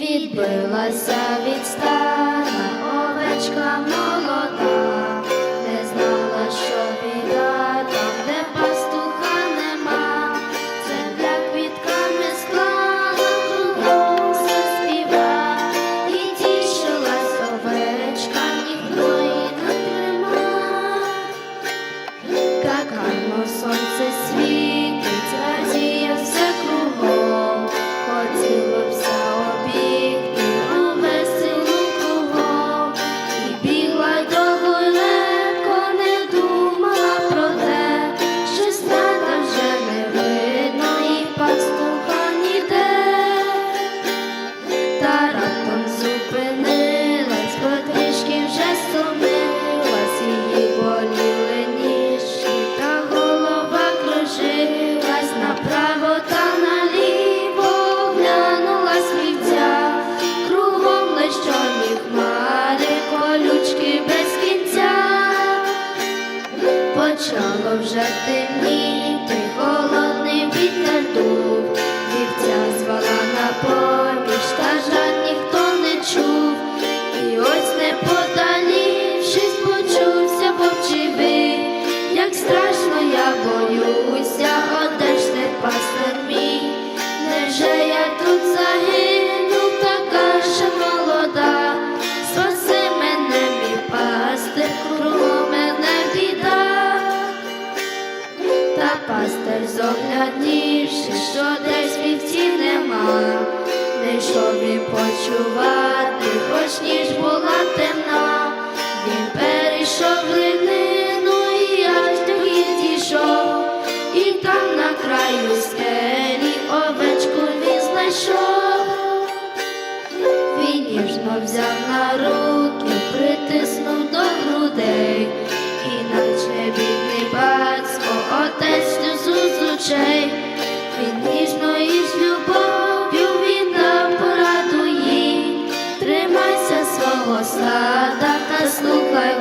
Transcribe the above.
Відбилася від стана. Овечка молода, не знала, що біда де пастуха нема, земля квітками склала, і тішилась. Овечка, ніхто її не трима. Как гарно сонце світить, Почало вже темніти, холодний вітер дув, вівця звала на поміч, та жаль ніхто не чув, і ось неподалік щось почувся вовчий як страшно я боюся, одежте пастир мій, пастир зогляднівши, що десь вівці нема, не йшов він почувати, хоч ніж була темна, він перейшов глинину і аж до дійшов, і там на краю скелі овечку він знайшов. Він ніжно взяв на руки, притиснув до грудей, Послухай,